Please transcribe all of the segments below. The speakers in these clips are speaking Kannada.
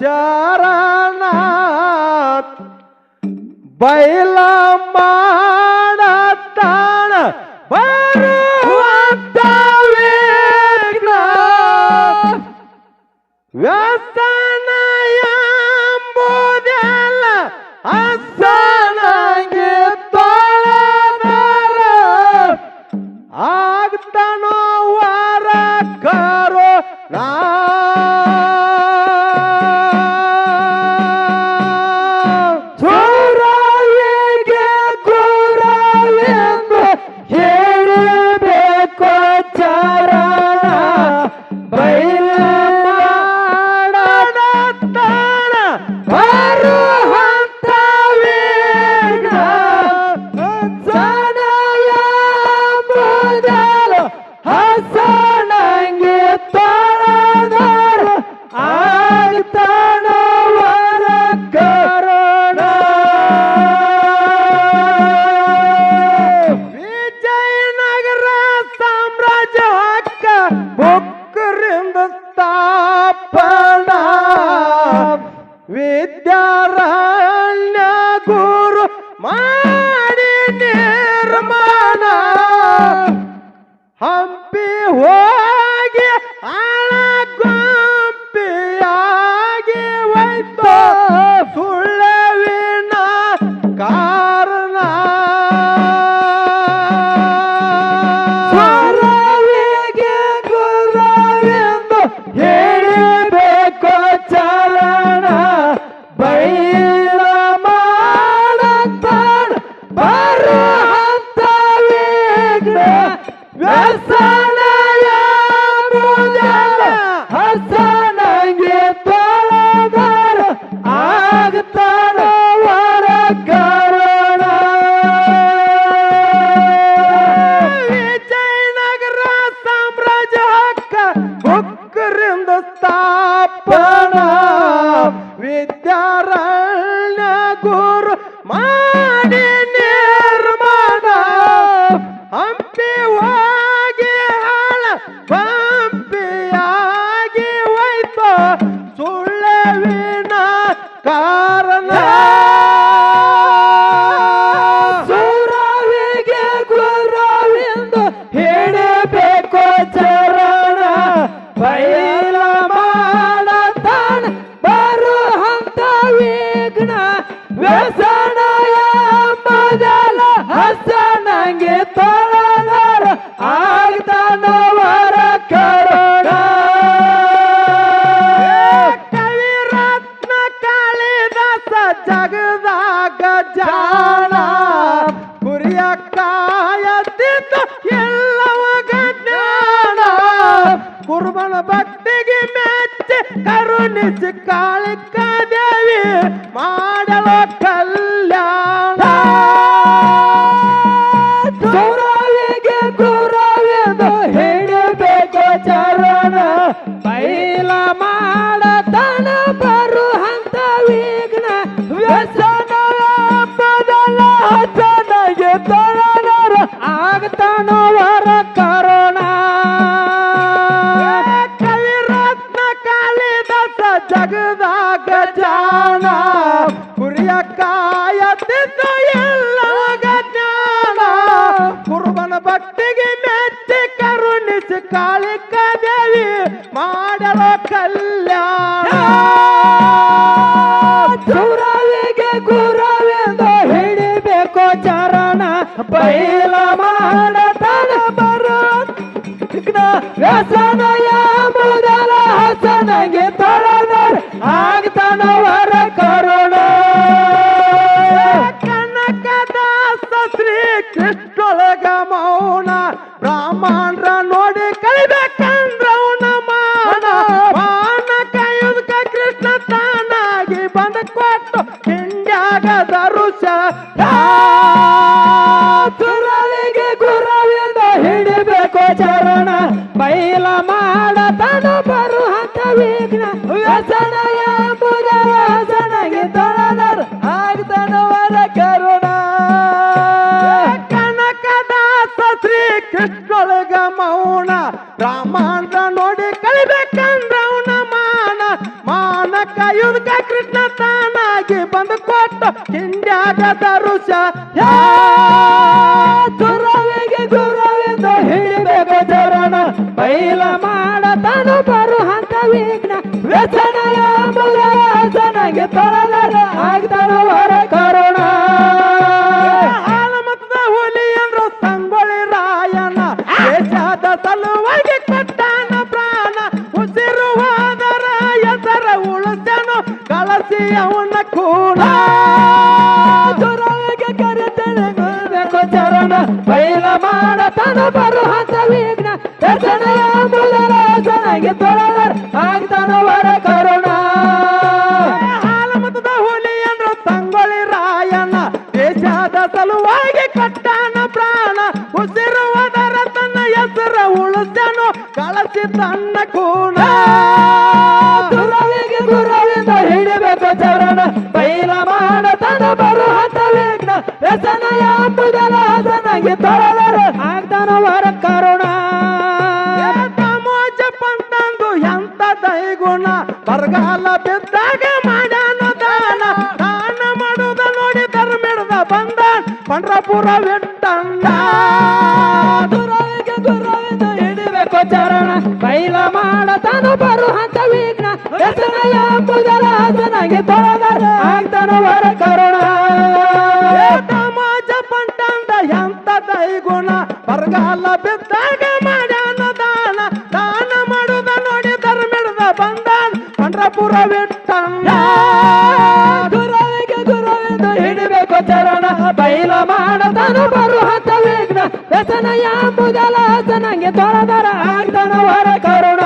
ಚರಣ ಬೈಲ ಮಾಡತಾಣ ಬರುವಂತ ವಿಘ್ನ ವ್ಯಸನ ಎಂಬುದೆಲ್ಲ ಹಸನಂಗೆ ತೊಳೆದರ. ಆಗ್ತಾನೋ ವರ ಬೈಲ ವಿದ್ಯಾರಣ್ಯ ಗುರು ಮಾಡಿ ನಿರ್ಮಾಣ ಹಂಪಿ ಹೋಗಿ ಗುರು ಮೊದಲ ಹಸನಂಗೆ ತೋಳದಾರ ಆಗ್ತಾನವರ ಕರೋಣ. ಕವಿ ಕವಿರತ್ನ ಕಾಳಿದಾಸ ಜಗದಾಗ ಜಾಣ. ಕುರಿಯ ಕಾಯದಿದ್ದ ಎಲ್ಲವ ಜ್ಞಾನ ಕುರುಬನ ಭಕ್ತಿಗೆ ಮೆಚ್ಚಿ ಕರುಣಿಸಿ ಕಾಳಿಕಾದೇವಿ ಮಾಡಲು ಆಗ್ತಾನ ವರ ಕರುಣ. ಕವಿರತ್ನ ಕಾಳಿದಾಸ ಜಗದಾಗ ಜಾಣ ಕುರಿಯ ಕಾಯದಿದ್ದ ಎಲ್ಲವಾಗ ಜ್ಞಾನ. ಕುರುಬನ ಭಕ್ತಿಗೆ ಮೆಚ್ಚಿ ಕರುಣಿಸಿ ಕಾಳಿಕಾದೇವಿ ಮಾಡಲು ಕಲ್ಯಾಣ. ಸುರವಿಗೆ ಗುರವೆಂದು ಹಿಡಿಬೇಕು ಚರಣ. ಬೈಲ ವ್ಯಸನಯ ಮೊದಲ ಹಸನಗೆ ತೊಳೆದರ ಆಗ್ತಾನ ಬೆಳಕಿನ ವ್ಯಸನಯ ಪುರ ವ್ಯಸನಗೆ ತೊಳೆದರ ಶ್ರೀ ನೋಡಿ ಕಲಿಬೇಕಂದ್ರವನ ಮಾನ. ಮಾನ ಕಯುನ್ಕ ಕೃಷ್ಣ ತಾನಾಗಿ ಬಂದು ಕೊಟ್ಟು ಹಿಂಡ್ಯಾಗ ದರುಷ ಬೈಲ ಮಾಡತನು ಬರು ಹಂತ ವಿಘ್ನ. ವ್ಯಸನಯ ಮುಲಾಸನಗೆ ತೊಳಲರ ಆಗ್ತನು ವರ ಕರುಣ. ಆಲಮತದ ಹುಲಿ ಅಂದ್ರು ಸಂಗೊಳ್ಳಿ ರಾಯನ. ದೇಶದ ಸಲುವಾಗಿ ಕೊಟ್ಟಾನ ಪ್ರಾಣ. ಉಸಿರುವಾದರ ಎಸರ ಉಳಿಸನು ಕಳಸಿ ಅವನ ಕೂಣ. ಗುರವಿಗೆ ಕರೆತನೆ ಚರಣ. ಬೈಲ ಮಾಡತನು ಬರು ಹಂತ ವಿಘ್ನ. ರಾಯನ ದೇಶದ ಸಲುವಾಗಿ ಕಟ್ಟಾನ ಪ್ರಾಣ. ಉಸಿರುವುದರ ತನ್ನ ಹೆಸರ ಉಳಿದನು ಕಳಸಿ ತನ್ನ ಕೂಣ ಗುರವಿಗೆ ದುರವಿಂದ ಹಿಡಿಬೇಕು ಚರಣ. ಬೈಲ ಮಾಡತನ ಬರು ಹತ ಪಂಡ್ರಪುರ ದುರವಿಗೆ ದುರವಿದ ಹಿಡಿಬೇಕು ಚರಣ ಬೈಲ ಮಾಡತನು ಬರು ಹಂತ ವಿಘ್ನ. ವ್ಯಸನಯ ಎಂಬುದಲ್ಲ ಹಸನಾಗಿ ತೊಳೆದರೆ. ಆಗ್ತಾನ ವರ ಕರುಣ. ಸಮಾಜ ಪಂತಂದ ಎಂತ ದೈಗುಣ ಬರಗಾಲ ಬಿದ್ದಾಗ ಮಾಡ್ಯಾನ ದಾನ. ದಾನ ಮಾಡುದ ನೋಡಿ ಧರ್ಮಿಡ್ದ ಬಂದ ಪಂಡ್ರಪುರ ವಿಟ್ಟಂದ ಗುರವಿಗೆ ಗುರವಿಂದ ಹಿಡಿಬೇಕು ಚರಣ ಬೈಲ ಮಾಡತನ ಬರು ಹತ ವಿಘ್ನ. ವ್ಯಸನ ಎಂಬುದಲ್ಲ ನನಗೆ ತೊಳದರ ಆಗ್ತನ ವರ ಕರುಣ.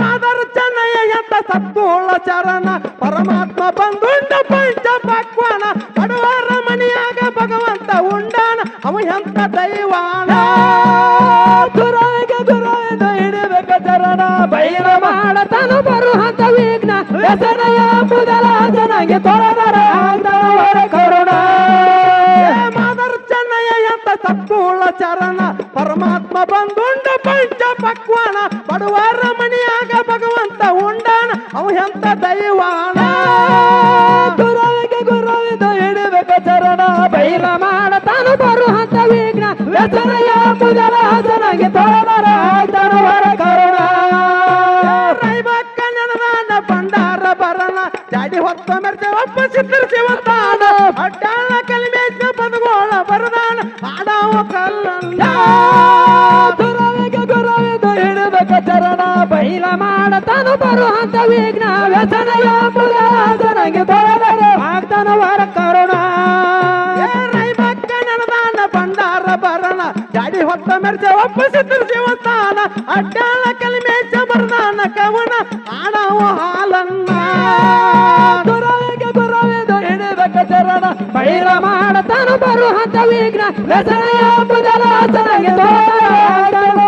ಮಾದರ ಚೆನ್ನಯ್ಯ ಎಂತ ಸತ್ತುಳ್ಳ ಚರಣ ಪರಮಾತ್ಮ ಬಂದುಂಡ ಪಂಚ ಪಕ್ವಾನ. ಬಡವರ ಮನೆಯಾಗ ಭಗವಂತ ಉಂಡಾನ ಅವ ಎಂತ ದೈವಾನ? ಗುರವಿಗೆ ಗುರವಿಂದ ಹಿಡಿಬೇಕು ಚರಣ ಬೈಲ ಮಾಡತನ ಬರು ಹತ ವಿಘ್ನ. ವ್ಯಸನ ನನಗೆ ತೊಳದರ ಚರಣ ಪರಮಾತ್ಮ ಬಂದುಂಡ ಪಂಚ ಪಕ್ವಾನ, ಬಡವರ ಮನೆಯಾಗ ಭಗವಂತ ಉಂಡಾನ, ಅವ ಎಂತ ದೈವಾಣ ಗುರುವಿಗೆ ಗುರುವಿದ ಹಿಡಿಬೇಕ ಚರಣ ಬೈಲ ಮಾಡತಾನು ಬರು ಹಂತ ವಿಘ್ನ ವ್ಯಸನ ಮುದಲ ತೊಳದರ ಆಗ್ತಾನ ವರ ಕರುಣ. ಬೈಲ ಮಾಡತಾನು ಬರು ಹಂತ ವಿಘ್ನ ವ್ಯಸನ ಎಂಬುದರ ನನಗೆ ತೊಳದರ ಆಗ್ತಾನ ವರ ಕರುಣ. ಏ ರೈಬಕ್ಕ ನೆನದಾನ ಭಂಡಾರ ಬರಣ ಜಾಡಿ ಹೊತ್ತ ಮೆರ್ಚ ಒಪ್ಪಿಸಿದ್ರು ಶಿವಸ್ಥಾನ ಅಡ್ಡಾಳ ಕಲಿಮೇಶ ಬರದಾನ ಕವನ, ಆಡವ ಹಾಲನ್ನ. ದುರವಿಗೆ ದುರವಿದು ಹಿಡಿಬೇಕ ಚರಣ ಬೈಲ ಮಾಡತಾನು ಬರು ಹಂತ ವಿಘ್ನ ವ್ಯಸನ ಎಂಬುದರ ನನಗೆ ತೊಳದರ ಆಗ್ತಾನ